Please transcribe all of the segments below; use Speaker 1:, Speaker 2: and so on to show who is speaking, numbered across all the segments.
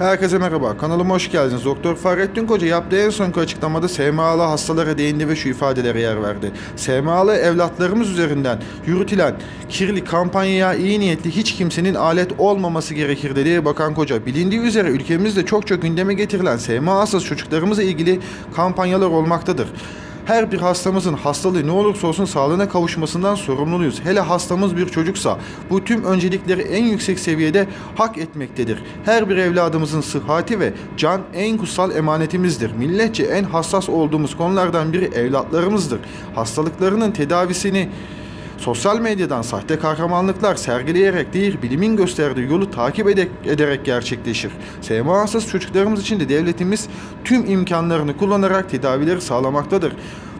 Speaker 1: Herkese merhaba. Kanalıma hoş geldiniz. Doktor Fahrettin Koca yaptığı en sonki açıklamada SMA'lı hastalara değindi ve şu ifadelere yer verdi. SMA'lı evlatlarımız üzerinden yürütülen kirli kampanyaya iyi niyetli hiç kimsenin alet olmaması gerekir dedi Bakan Koca. Bilindiği üzere ülkemizde çok çok gündeme getirilen SMA hastası çocuklarımızla ilgili kampanyalar olmaktadır. Her bir hastamızın hastalığı ne olursa olsun sağlığına kavuşmasından sorumluyuz. Hele hastamız bir çocuksa bu tüm öncelikleri en yüksek seviyede hak etmektedir. Her bir evladımızın sıhhati ve can en kutsal emanetimizdir. Milletçe en hassas olduğumuz konulardan biri evlatlarımızdır. Hastalıklarının tedavisini Sosyal medyadan sahte kahramanlıklar sergileyerek değil, bilimin gösterdiği yolu takip ede- ederek gerçekleşir. SMA çocuklarımız için de devletimiz tüm imkanlarını kullanarak tedavileri sağlamaktadır.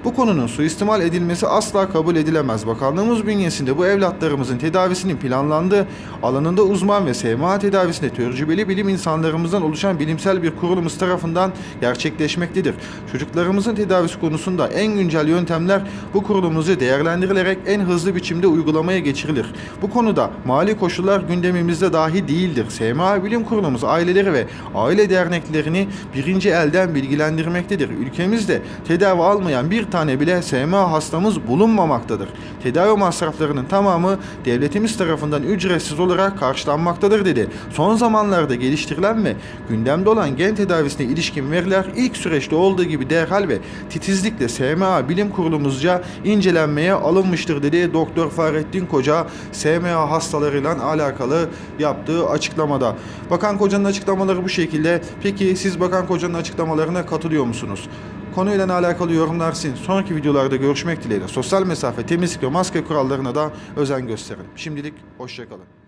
Speaker 1: Bu konunun suistimal edilmesi asla kabul edilemez. Bakanlığımız bünyesinde bu evlatlarımızın tedavisinin planlandığı alanında uzman ve SMA tedavisinde tecrübeli bilim insanlarımızdan oluşan bilimsel bir kurulumuz tarafından gerçekleşmektedir. Çocuklarımızın tedavisi konusunda en güncel yöntemler bu kurulumuzca değerlendirilerek en hızlı biçimde uygulamaya geçirilir. Bu konuda mali koşullar gündemimizde dahi değildir. SMA Bilim Kurulumuz aileleri ve aile derneklerini birinci elden bilgilendirmektedir. Ülkemizde tedavi almayan bir tane bile SMA hastamız bulunmamaktadır. Tedavi masraflarının tamamı devletimiz tarafından ücretsiz olarak karşılanmaktadır dedi. Son zamanlarda geliştirilen ve gündemde olan gen tedavisine ilişkin veriler ilk süreçte olduğu gibi derhal ve titizlikle SMA Bilim Kurulumuzca incelenmeye alınmıştır dedi Doktor Fahrettin Koca SMA hastalarıyla alakalı yaptığı açıklamada. Bakan Koca'nın açıklamaları bu şekilde. Peki siz Bakan Koca'nın açıklamalarına katılıyor musunuz? Konuyla alakalı yorumlar sizin. Sonraki videolarda görüşmek dileğiyle. Sosyal mesafe, temizlik ve maske kurallarına da özen gösterin. Şimdilik hoşçakalın.